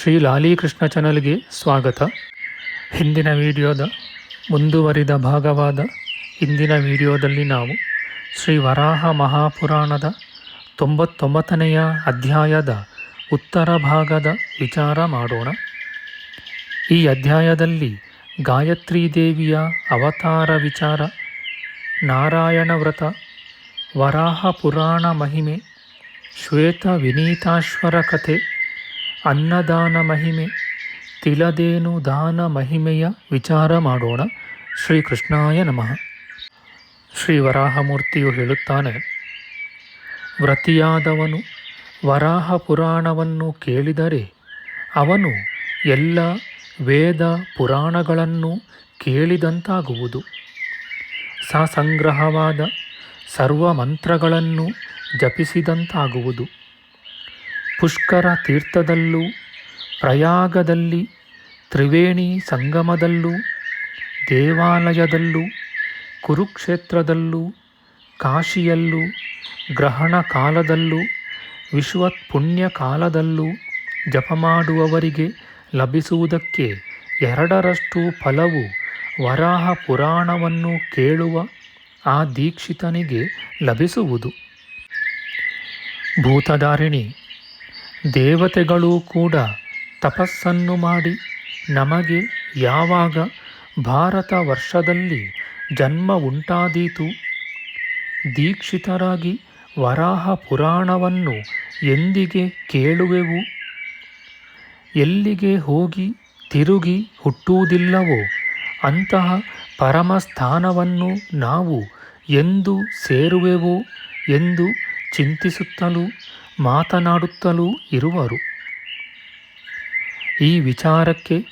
ಶ್ರೀ ಲಾಲೀಕೃಷ್ಣ ಚಾನಲ್ಗೆ ಸ್ವಾಗತ. ಹಿಂದಿನ ವಿಡಿಯೋದ ಮುಂದುವರಿದ ಭಾಗವಾದ ಇಂದಿನ ವಿಡಿಯೋದಲ್ಲಿ ನಾವು ಶ್ರೀ ವರಾಹ ಮಹಾಪುರಾಣದ ತೊಂಬತ್ತೊಂಬತ್ತನೆಯ ಅಧ್ಯಾಯದ ಉತ್ತರ ಭಾಗದ ವಿಚಾರ ಮಾಡೋಣ. ಈ ಅಧ್ಯಾಯದಲ್ಲಿ ಗಾಯತ್ರಿ ದೇವಿಯ ಅವತಾರ ವಿಚಾರ, ನಾರಾಯಣ ವ್ರತ, ವರಾಹ ಪುರಾಣ ಮಹಿಮೆ, ಶ್ವೇತ ವಿನೀತಾಶ್ವರ ಕಥೆ ಅನ್ನದಾನ ಮಹಿಮೆ. ತಿಲದೇನು ದಾನ ಮಹಿಮೆಯ ವಿಚಾರ ಮಾಡೋಣ. ಶ್ರೀಕೃಷ್ಣಾಯ ನಮಃ. ಶ್ರೀ ವರಾಹಮೂರ್ತಿಯು ಹೇಳುತ್ತಾನೆ, ವ್ರತಿಯಾದವನು ವರಾಹ ಪುರಾಣವನ್ನು ಕೇಳಿದರೆ ಅವನು ಎಲ್ಲ ವೇದ ಪುರಾಣಗಳನ್ನು ಕೇಳಿದಂತಾಗುವುದು. ಸಸಂಗ್ರಹವಾದ ಸರ್ವ ಮಂತ್ರಗಳನ್ನು ಜಪಿಸಿದಂತಾಗುವುದು. ಪುಷ್ಕರ ತೀರ್ಥದಲ್ಲೂ, ಪ್ರಯಾಗದಲ್ಲಿ, ತ್ರಿವೇಣಿ ಸಂಗಮದಲ್ಲೂ, ದೇವಾಲಯದಲ್ಲೂ, ಕುರುಕ್ಷೇತ್ರದಲ್ಲೂ, ಕಾಶಿಯಲ್ಲೂ, ಗ್ರಹಣ ಕಾಲದಲ್ಲೂ ವಿಶ್ವತ್ ಪುಣ್ಯ ಕಾಲದಲ್ಲೂ ಜಪ ಮಾಡುವವರಿಗೆ ಲಭಿಸುವುದಕ್ಕೆ ಎರಡರಷ್ಟು ಫಲವು ವರಾಹ ಪುರಾಣವನ್ನು ಕೇಳುವ ಆ ದೀಕ್ಷಿತನಿಗೆ ಲಭಿಸುವುದು. ಭೂತಧಾರಿಣಿ ದೇವತೆಗಳೂ ಕೂಡ ತಪಸ್ಸನ್ನು ಮಾಡಿ ನಮಗೆ ಯಾವಾಗ ಭಾರತ ವರ್ಷದಲ್ಲಿ ಜನ್ಮ ಉಂಟಾದೀತು? ದೀಕ್ಷಿತರಾಗಿ ವರಾಹ ಪುರಾಣವನ್ನು ಎಂದಿಗೆ ಕೇಳುವೆವು? ಎಲ್ಲಿಗೆ ಹೋಗಿ ತಿರುಗಿ ಹುಟ್ಟುವುದಿಲ್ಲವೋ ಅಂತಹ ಪರಮಸ್ಥಾನವನ್ನು ನಾವು ಎಂದು ಸೇರುವೆವೋ ಎಂದು ಚಿಂತಿಸುತ್ತಲೂ ಮಾತನಾಡುತ್ತಲೂ ಇರುವರು. ಈ ವಿಚಾರಕ್ಕೆ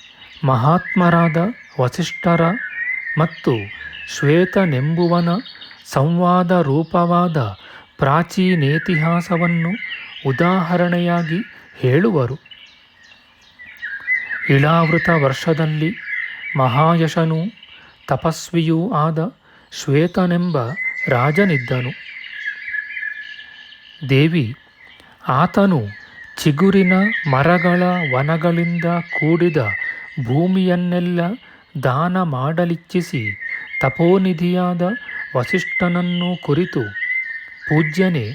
ಮಹಾತ್ಮರಾದ ವಸಿಷ್ಠರ ಮತ್ತು ಶ್ವೇತನೆಂಬುವನ ಸಂವಾದ ರೂಪವಾದ ಪ್ರಾಚೀನೇತಿಹಾಸವನ್ನು ಉದಾಹರಣೆಯಾಗಿ ಹೇಳುವರು. ಇಳಾವೃತ ವರ್ಷದಲ್ಲಿ ಮಹಾಯಶನೂ ತಪಸ್ವಿಯೂ ಆದ ಶ್ವೇತನೆಂಬ ರಾಜನಿದ್ದನು. ದೇವಿ ಆತನು ಚಿಗುರಿನ ಮರಗಳ ವನಗಳಿಂದ ಕೂಡಿದ ಭೂಮಿಯನ್ನೆಲ್ಲ ದಾನ ಮಾಡಲಿಚ್ಛಿಸಿ ತಪೋನಿಧಿಯಾದ ವಸಿಷ್ಠನನ್ನು ಕುರಿತು, ಪೂಜ್ಯನೇ,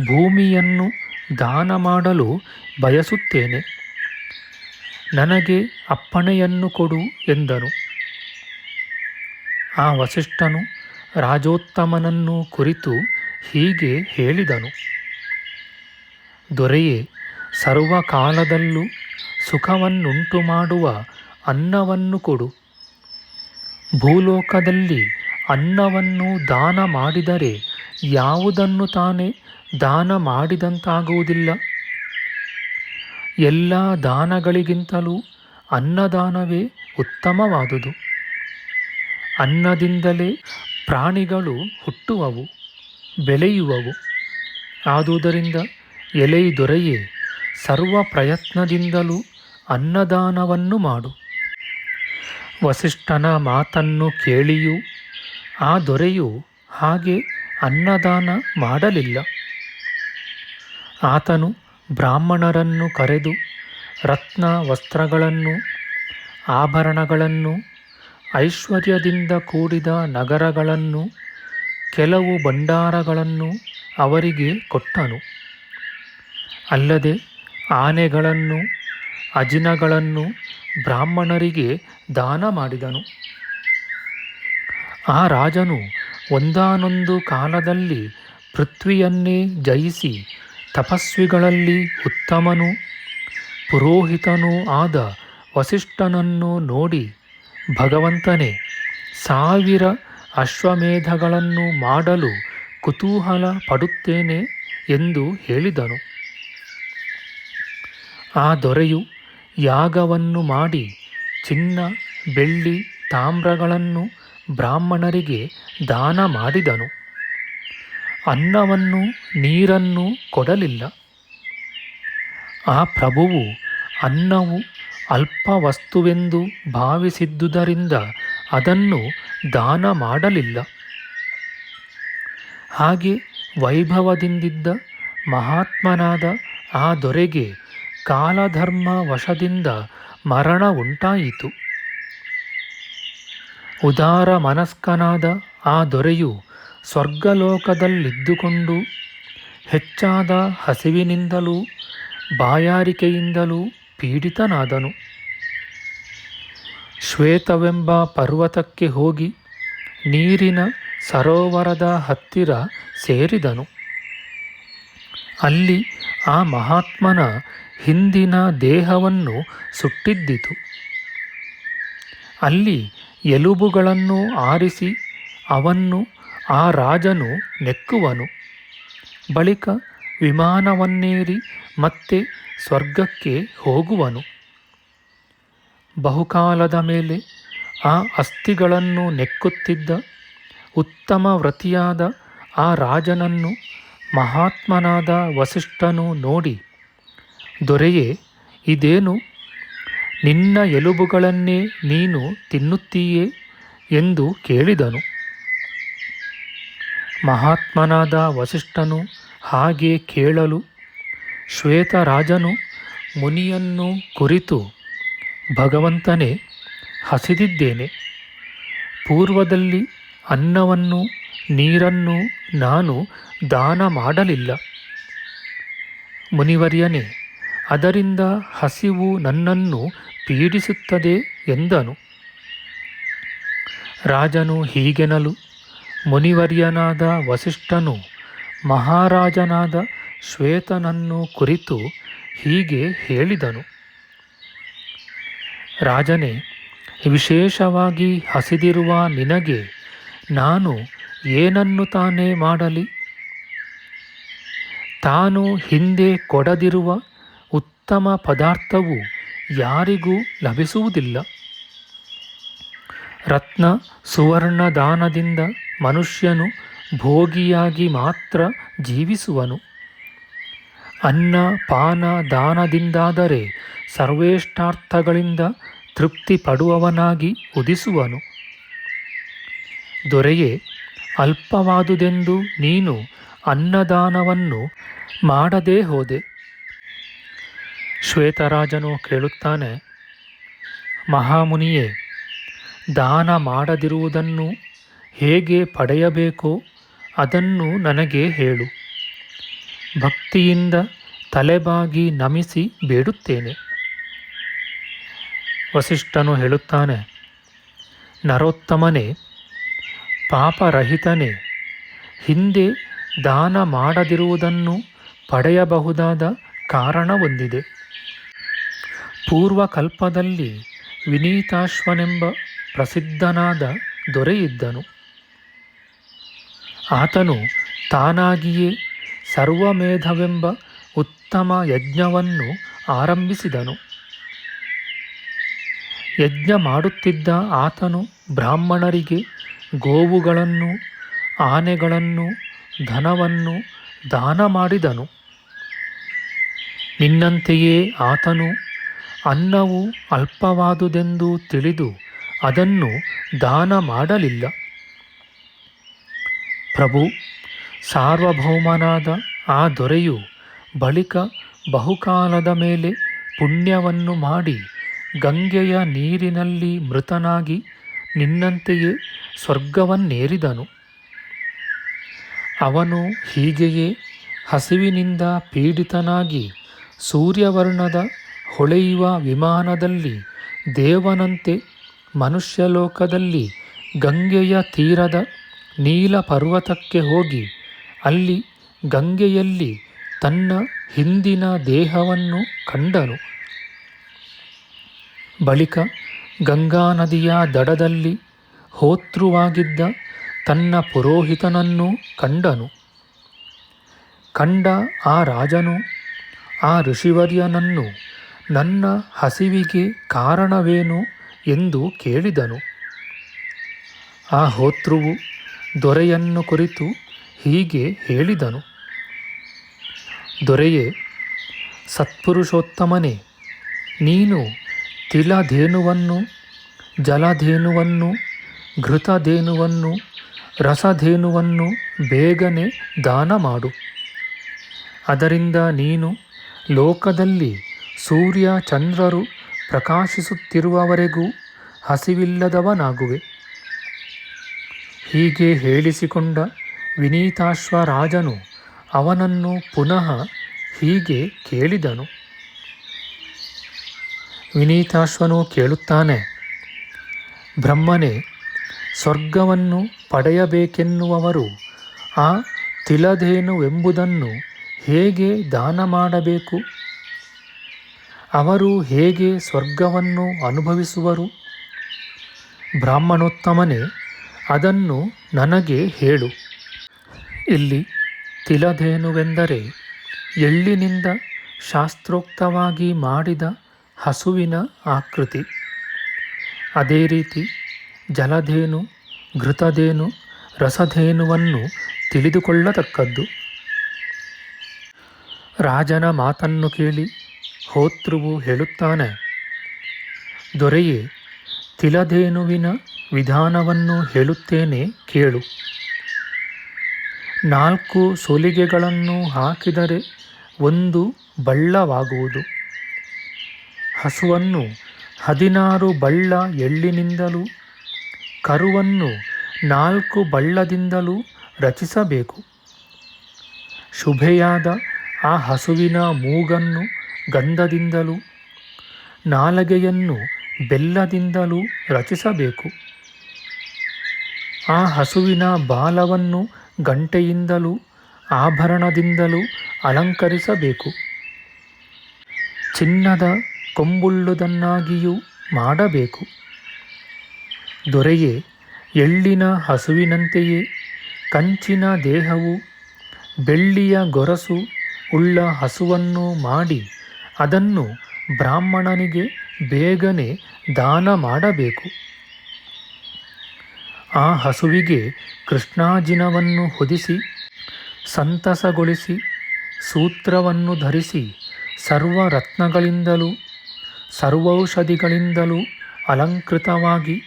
ಭೂಮಿಯನ್ನು ದಾನ ಮಾಡಲು ಬಯಸುತ್ತೇನೆ. ನನಗೆ ಅಪ್ಪಣೆಯನ್ನು ಕೊಡು ಎಂದನು. ಆ ವಸಿಷ್ಠನು ರಾಜೋತ್ತಮನನ್ನು ಕುರಿತು ಹೀಗೆ ಹೇಳಿದನು. ದೊರೆಯೇ. ಸರ್ವಕಾಲದಲ್ಲೂ ಸುಖವನ್ನುಂಟು ಮಾಡುವ ಅನ್ನವನ್ನು ಕೊಡು. ಭೂಲೋಕದಲ್ಲಿ ಅನ್ನವನ್ನು ದಾನ ಮಾಡಿದರೆ ಯಾವುದನ್ನು ತಾನೇ ದಾನ ಮಾಡಿದಂತಾಗುವುದಿಲ್ಲ ಎಲ್ಲ ದಾನಗಳಿಗಿಂತಲೂ ಅನ್ನದಾನವೇ ಉತ್ತಮವಾದುದು. ಅನ್ನದಿಂದಲೇ ಪ್ರಾಣಿಗಳು ಹುಟ್ಟುವವು, ಬೆಳೆಯುವವು. ಆದುದರಿಂದ ಎಲೈ ದೊರೆಯೇ ಸರ್ವ ಪ್ರಯತ್ನದಿಂದಲೂ ಅನ್ನದಾನವನ್ನು ಮಾಡು. ವಸಿಷ್ಠನ ಮಾತನ್ನು ಕೇಳಿಯೂ, ಆ ದೊರೆಯು ಹಾಗೆ ಅನ್ನದಾನ ಮಾಡಲಿಲ್ಲ. ಆತನು ಬ್ರಾಹ್ಮಣರನ್ನು ಕರೆದು ರತ್ನ ವಸ್ತ್ರಗಳನ್ನು, ಆಭರಣಗಳನ್ನು, ಐಶ್ವರ್ಯದಿಂದ ಕೂಡಿದ ನಗರಗಳನ್ನು, ಕೆಲವು ಭಂಡಾರಗಳನ್ನು ಅವರಿಗೆ ಕೊಟ್ಟನು. ಅಲ್ಲದೆ ಆನೆಗಳನ್ನು, ಅಜಿನಗಳನ್ನು ಬ್ರಾಹ್ಮಣರಿಗೆ ದಾನ ಮಾಡಿದನು. ಆ ರಾಜನು ಒಂದಾನೊಂದು ಕಾಲದಲ್ಲಿ ಪೃಥ್ವಿಯನ್ನೇ ಜಯಿಸಿ ತಪಸ್ವಿಗಳಲ್ಲಿ ಉತ್ತಮನು ಪುರೋಹಿತನೂ ಆದ ವಸಿಷ್ಠನನ್ನು ನೋಡಿ ಭಗವಂತನೇ ಸಾವಿರ ಅಶ್ವಮೇಧಗಳನ್ನು ಮಾಡಲು ಕುತೂಹಲ ಪಡುತ್ತೇನೆ ಎಂದು ಹೇಳಿದನು. ಆ ದೊರೆಯು ಯಾಗವನ್ನು ಮಾಡಿ ಚಿನ್ನ, ಬೆಳ್ಳಿ, ತಾಮ್ರಗಳನ್ನು ಬ್ರಾಹ್ಮಣರಿಗೆ ದಾನ ಮಾಡಿದನು. ಅನ್ನವನ್ನು, ನೀರನ್ನು ಕೊಡಲಿಲ್ಲ. ಆ ಪ್ರಭುವು ಅನ್ನವು ಅಲ್ಪ ವಸ್ತುವೆಂದು ಭಾವಿಸಿದ್ದುದರಿಂದ ಅದನ್ನು ದಾನ ಮಾಡಲಿಲ್ಲ. ಹಾಗೆ ವೈಭವದಿಂದಿದ್ದ ಮಹಾತ್ಮನಾದ ಆ ದೊರೆಗೆ ಕಾಲಧರ್ಮ ವಶದಿಂದ ಮರಣ ಉಂಟಾಯಿತು. ಉದಾರ ಮನಸ್ಕನಾದ ಆ ದೊರೆಯು ಸ್ವರ್ಗಲೋಕದಲ್ಲಿದ್ದುಕೊಂಡು ಹೆಚ್ಚಾದ ಹಸಿವಿನಿಂದಲೂ ಬಾಯಾರಿಕೆಯಿಂದಲೂ ಪೀಡಿತನಾದನು. ಶ್ವೇತವೆಂಬ ಪರ್ವತಕ್ಕೆ ಹೋಗಿ ನೀರಿನ ಸರೋವರದ ಹತ್ತಿರ ಸೇರಿದನು. ಅಲ್ಲಿ ಆ ಮಹಾತ್ಮನ ಹಿಂದಿನ ದೇಹವನ್ನು ಸುಟ್ಟಿದ್ದಿತು. ಅಲ್ಲಿ ಎಲುಬುಗಳನ್ನು ಆರಿಸಿ ಅವನ್ನು ಆ ರಾಜನು ನೆಕ್ಕುವನು. ಬಳಿಕ ವಿಮಾನವನ್ನೇರಿ ಮತ್ತೆ ಸ್ವರ್ಗಕ್ಕೆ ಹೋಗುವನು. ಬಹುಕಾಲದ ಮೇಲೆ ಆ ಅಸ್ಥಿಗಳನ್ನು ನೆಕ್ಕುತ್ತಿದ್ದ ಉತ್ತಮ ವ್ರತಿಯಾದ ಆ ರಾಜನನ್ನು ಮಹಾತ್ಮನಾದ ವಸಿಷ್ಠನು ನೋಡಿ ದೊರೆಯೇ, ಇದೇನು? ನಿನ್ನ ಎಲುಬುಗಳನ್ನೇ ನೀನು ತಿನ್ನುತ್ತೀಯೇ ಎಂದು ಕೇಳಿದನು. ಮಹಾತ್ಮನಾದ ವಸಿಷ್ಠನು ಹಾಗೆ ಕೇಳಲು, ಶ್ವೇತರಾಜನು ಮುನಿಯನ್ನು ಕುರಿತು ಭಗವಂತನೇ ಹಸಿದಿದ್ದೇನೆ. ಪೂರ್ವದಲ್ಲಿ ಅನ್ನವನ್ನು, ನೀರನ್ನು ನಾನು ದಾನ ಮಾಡಲಿಲ್ಲ. ಮುನಿವರ್ಯನೇ ಅದರಿಂದ ಹಸಿವು ನನ್ನನ್ನು ಪೀಡಿಸುತ್ತದೆ ಎಂದನು. ರಾಜನು ಹೀಗೆನಲು, ಮುನಿವರ್ಯನಾದ ವಸಿಷ್ಠನು ಮಹಾರಾಜನಾದ ಶ್ವೇತನನ್ನು ಕುರಿತು ಹೀಗೆ ಹೇಳಿದನು. ರಾಜನೇ, ವಿಶೇಷವಾಗಿ ಹಸಿದಿರುವ ನಿನಗೆ ನಾನು ಏನನ್ನು ತಾನೇ ಮಾಡಲಿ? ತಾನು ಹಿಂದೆ ಕೊಡದಿರುವ ಉತ್ತಮ ಪದಾರ್ಥವು ಯಾರಿಗೂ ಲಭಿಸುವುದಿಲ್ಲ. ರತ್ನ ಸುವರ್ಣ ದಾನದಿಂದ ಮನುಷ್ಯನು ಭೋಗಿಯಾಗಿ ಮಾತ್ರ ಜೀವಿಸುವನು. ಅನ್ನ ಪಾನ ದಾನದಿಂದಾದರೆ ಸರ್ವೇಷ್ಟಾರ್ಥಗಳಿಂದ ತೃಪ್ತಿ ಪಡುವವನಾಗಿ ಉದಿಸುವನು. ದೊರೆಯೇ ಅಲ್ಪವಾದುದೆಂದು ನೀನು ಅನ್ನದಾನವನ್ನು ಮಾಡದೇ ಹೋದೆ. ಶ್ವೇತರಾಜನು ಕೇಳುತ್ತಾನೆ, ಮಹಾಮುನಿಯೇ, ದಾನ ಮಾಡದಿರುವುದನ್ನು ಹೇಗೆ ಪಡೆಯಬೇಕೋ ಅದನ್ನು ನನಗೆ ಹೇಳು. ಭಕ್ತಿಯಿಂದ ತಲೆಬಾಗಿ ನಮಿಸಿ ಬೇಡುತ್ತೇನೆ. ವಸಿಷ್ಠನು ಹೇಳುತ್ತಾನೆ, ನರೋತ್ತಮನೇ, ಪಾಪರಹಿತನೇ, ಹಿಂದೆ ದಾನ ಮಾಡದಿರುವುದನ್ನು ಪಡೆಯಬಹುದಾದ ಕಾರಣವೊಂದಿದೆ ಪೂರ್ವಕಲ್ಪದಲ್ಲಿ ವಿನೀತಾಶ್ವನೆಂಬ ಪ್ರಸಿದ್ಧನಾದ ದೊರೆಯಿದ್ದನು. ಆತನು ತಾನಾಗಿಯೇ ಸರ್ವಮೇಧವೆಂಬ ಉತ್ತಮ ಯಜ್ಞವನ್ನು ಆರಂಭಿಸಿದನು. ಯಜ್ಞ ಮಾಡುತ್ತಿದ್ದ ಆತನು ಬ್ರಾಹ್ಮಣರಿಗೆ ಗೋವುಗಳನ್ನು, ಆನೆಗಳನ್ನು, ಧನವನ್ನು ದಾನ ಮಾಡಿದನು. ನಿನ್ನಂತೆಯೇ ಆತನು ಅನ್ನವು ಅಲ್ಪವಾದುದೆಂದು ತಿಳಿದು ಅದನ್ನು ದಾನ ಮಾಡಲಿಲ್ಲ. ಪ್ರಭು, ಸಾರ್ವಭೌಮನಾದ ಆ ದೊರೆಯು ಬಳಿಕ ಬಹುಕಾಲದ ಮೇಲೆ ಪುಣ್ಯವನ್ನು ಮಾಡಿ ಗಂಗೆಯ ನೀರಿನಲ್ಲಿ ಮೃತನಾಗಿ ನಿನ್ನಂತೆಯೇ ಸ್ವರ್ಗವನ್ನೇರಿದನು. ಅವನು ಹೀಗೆಯೇ ಹಸಿವಿನಿಂದ ಪೀಡಿತನಾಗಿ ಸೂರ್ಯವರ್ಣದ ಹೊಳೆಯುವ ವಿಮಾನದಲ್ಲಿ, ದೇವನಂತೆ ಮನುಷ್ಯಲೋಕದಲ್ಲಿ ಗಂಗೆಯ ತೀರದ ನೀಲ ಪರ್ವತಕ್ಕೆ ಹೋಗಿ, ಅಲ್ಲಿ ಗಂಗೆಯಲ್ಲಿ ತನ್ನ ಹಿಂದಿನ ದೇಹವನ್ನು ಕಂಡನು. ಬಳಿಕ ಗಂಗಾ ನದಿಯ ದಡದಲ್ಲಿ ಹೋತೃವಾಗಿದ್ದ ತನ್ನ ಪುರೋಹಿತನನ್ನು ಕಂಡನು. ಕಂಡ ಆ ರಾಜನು ಆ ಋಷಿವರ್ಯನನ್ನು ನನ್ನ ಹಸಿವಿಗೆ ಕಾರಣವೇನು ಎಂದು ಕೇಳಿದನು. ಆ ಹೋತೃವು ದೊರೆಯನ್ನು ಕುರಿತು ಹೀಗೆ ಹೇಳಿದನು. ದೊರೆಯೇ, ಸತ್ಪುರುಷೋತ್ತಮನೇ, ನೀನು ತಿಲಧೇನುವನ್ನು, ಜಲಧೇನುವನ್ನು, ಘೃತಧೇನುವನ್ನು, ರಸಧೇನುವನ್ನು ಬೇಗನೆ ದಾನ ಮಾಡು ಅದರಿಂದ ನೀನು ಲೋಕದಲ್ಲಿ ಸೂರ್ಯ ಚಂದ್ರರು ಪ್ರಕಾಶಿಸುತ್ತಿರುವವರೆಗೂ ಹಸಿವಿಲ್ಲದವನಾಗುವೆ. ಹೀಗೆ ಹೇಳಿಸಿಕೊಂಡ ವಿನೀತಾಶ್ವರಾಜನು ಅವನನ್ನು ಪುನಃ ಹೀಗೆ ಕೇಳಿದನು. ವಿನೀತಾಶ್ವನು ಕೇಳುತ್ತಾನೆ, ಬ್ರಹ್ಮನೇ, ಸ್ವರ್ಗವನ್ನು ಪಡೆಯಬೇಕೆನ್ನುವವರು ಆ ತಿಲಧೇನುವೆಂಬುದನ್ನು ಹೇಗೆ ದಾನ ಮಾಡಬೇಕು ಅವರು ಹೇಗೆ ಸ್ವರ್ಗವನ್ನು ಅನುಭವಿಸುವರು? ಬ್ರಾಹ್ಮಣೋತ್ತಮನೇ, ಅದನ್ನು ನನಗೆ ಹೇಳು. ಇಲ್ಲಿ ತಿಲಧೇನುವೆಂದರೆ ಎಳ್ಳಿನಿಂದ ಶಾಸ್ತ್ರೋಕ್ತವಾಗಿ ಮಾಡಿದ ಹಸುವಿನ ಆಕೃತಿ. ಅದೇ ರೀತಿ ಜಲಧೇನು, ಘೃತಧೇನು, ರಸಧೇನುವನ್ನು ತಿಳಿದುಕೊಳ್ಳತಕ್ಕದ್ದು. ರಾಜನ ಮಾತನ್ನು ಕೇಳಿ ಹೋತೃವು ಹೇಳುತ್ತಾನೆ, ದೊರೆಯೇ ತಿಲಧೇನುವಿನ ವಿಧಾನವನ್ನು ಹೇಳುತ್ತೇನೆ ಕೇಳು. ನಾಲ್ಕು ಸೊಲಿಗೆಗಳನ್ನು ಹಾಕಿದರೆ ಒಂದು ಬಳ್ಳವಾಗುವುದು. ಹಸುವನ್ನು ಹದಿನಾರು ಬಳ್ಳ ಎಳ್ಳಿನಿಂದಲೂ, ಕರುವನ್ನು ನಾಲ್ಕು ಬಳ್ಳದಿಂದಲೂ ರಚಿಸಬೇಕು. ಶುಭೆಯಾದ ಆ ಹಸುವಿನ ಮೂಗನ್ನು ಗಂಧದಿಂದಲೂ, ನಾಲಗೆಯನ್ನು ಬೆಲ್ಲದಿಂದಲೂ ರಚಿಸಬೇಕು. ಆ ಹಸುವಿನ ಬಾಲವನ್ನು ಗಂಟೆಯಿಂದಲೂ, ಆಭರಣದಿಂದಲೂ ಅಲಂಕರಿಸಬೇಕು. ಚಿನ್ನದ ಕೊಂಬುಳ್ಳುದನ್ನಾಗಿಯೂ ಮಾಡಬೇಕು. ದೊರೆಯೇ ಎಳ್ಳಿನ ಹಸುವಿನಂತೆಯೇ ಕಂಚಿನ ದೇಹವು ಬೆಳ್ಳಿಯ ಗೊರಸು ಉಳ್ಳ ಹಸುವನ್ನು ಮಾಡಿ ಅದನ್ನು ಬ್ರಾಹ್ಮಣನಿಗೆ ಬೇಗನೆ ದಾನ ಮಾಡಬೇಕು. ಆ ಹಸುವಿಗೆ ಕೃಷ್ಣಾಜಿನವನ್ನು ಹೊದಿಸಿ, ಸಂತಸಗೊಳಿಸಿ, ಸೂತ್ರವನ್ನು ಧರಿಸಿ ಸರ್ವ ರತ್ನಗಳಿಂದಲೂ ಸರ್ವೌಷಧಿಗಳಿಂದಲೂ ಅಲಂಕೃತವಾಗಿ,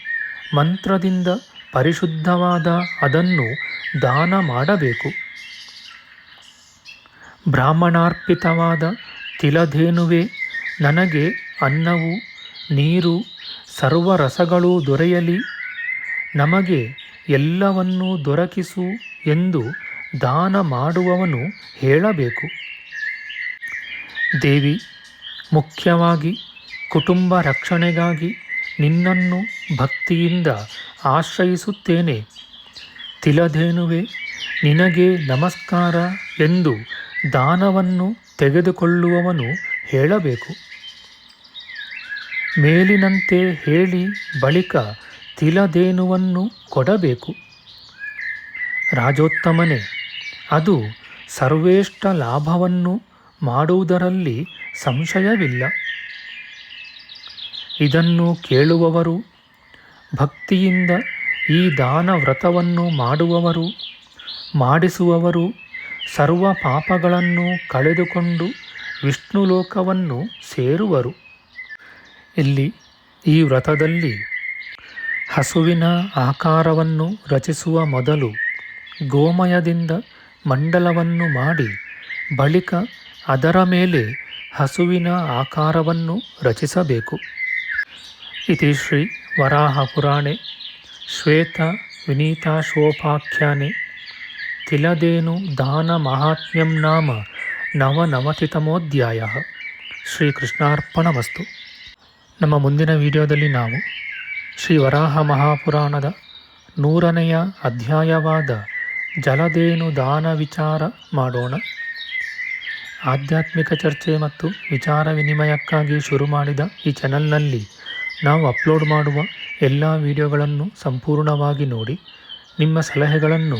ಮಂತ್ರದಿಂದ ಪರಿಶುದ್ಧವಾದ ಅದನ್ನು ದಾನ ಮಾಡಬೇಕು. ಬ್ರಾಹ್ಮಣಾರ್ಪಿತವಾದ ತಿಲಧೇನುವೆ ನನಗೆ ಅನ್ನವು, ನೀರು, ಸರ್ವರಸಗಳೂ ದೊರೆಯಲಿ. ನಮಗೆ ಎಲ್ಲವನ್ನೂ ದೊರಕಿಸು ಎಂದು ದಾನ ಮಾಡುವವನು ಹೇಳಬೇಕು. ದೇವಿ, ಮುಖ್ಯವಾಗಿ ಕುಟುಂಬ ರಕ್ಷಣೆಗಾಗಿ ನಿನ್ನನ್ನು ಭಕ್ತಿಯಿಂದ ಆಶ್ರಯಿಸುತ್ತೇನೆ. ತಿಲಧೇನುವೆ ನಿನಗೆ ನಮಸ್ಕಾರ ಎಂದು ದಾನವನ್ನು ತೆಗೆದುಕೊಳ್ಳುವವನು ಹೇಳಬೇಕು. ಮೇಲಿನಂತೆ ಹೇಳಿ ಬಳಿಕ ತಿಲದೇನುವನ್ನು ಕೊಡಬೇಕು. ರಾಜೋತ್ತಮನೆ, ಅದು ಸರ್ವೇಷ್ಟ ಲಾಭವನ್ನು ಮಾಡುವುದರಲ್ಲಿ ಸಂಶಯವಿಲ್ಲ. ಇದನ್ನು ಕೇಳುವವರು, ಭಕ್ತಿಯಿಂದ ಈ ದಾನ ವ್ರತವನ್ನು ಮಾಡುವವರು, ಮಾಡಿಸುವವರು ಸರ್ವ ಪಾಪಗಳನ್ನು ಕಳೆದುಕೊಂಡು ವಿಷ್ಣು ಲೋಕವನ್ನು ಸೇರುವರು. ಇಲ್ಲಿ ಈ ವ್ರತದಲ್ಲಿ ಹಸುವಿನ ಆಕಾರವನ್ನು ರಚಿಸುವ ಮೊದಲು ಗೋಮಯದಿಂದ ಮಂಡಲವನ್ನು ಮಾಡಿ ಬಳಿಕ ಅದರ ಮೇಲೆ ಹಸುವಿನ ಆಕಾರವನ್ನು ರಚಿಸಬೇಕು. ಇತಿ ಶ್ರೀ ವರಾಹಪುರಾಣೆ ಶ್ವೇತ ವಿನೀತಾಶೋಪಾಖ್ಯಾನೆ ತಿಲದೇನು ದಾನ ಮಹಾತ್ಮ್ಯಂ ನಾಮ ನವನವತಿತಮೋಧ್ಯಾಯ ಶ್ರೀಕೃಷ್ಣಾರ್ಪಣಮಸ್ತು ನಮ್ಮ ಮುಂದಿನ ವಿಡಿಯೋದಲ್ಲಿ ನಾವು ಶ್ರೀ ವರಾಹ ಮಹಾಪುರಾಣದ ನೂರನೆಯ ಅಧ್ಯಾಯವಾದ ಜಲದೇನು ದಾನ ವಿಚಾರ ಮಾಡೋಣ. ಆಧ್ಯಾತ್ಮಿಕ ಚರ್ಚೆ ಮತ್ತು ವಿಚಾರ ವಿನಿಮಯಕ್ಕಾಗಿ ಶುರು ಮಾಡಿದ ಈ ಚಾನಲ್ನಲ್ಲಿ ನಾವು ಅಪ್ಲೋಡ್ ಮಾಡುವ ಎಲ್ಲ ವಿಡಿಯೋಗಳನ್ನು ಸಂಪೂರ್ಣವಾಗಿ ನೋಡಿ, ನಿಮ್ಮ ಸಲಹೆಗಳನ್ನು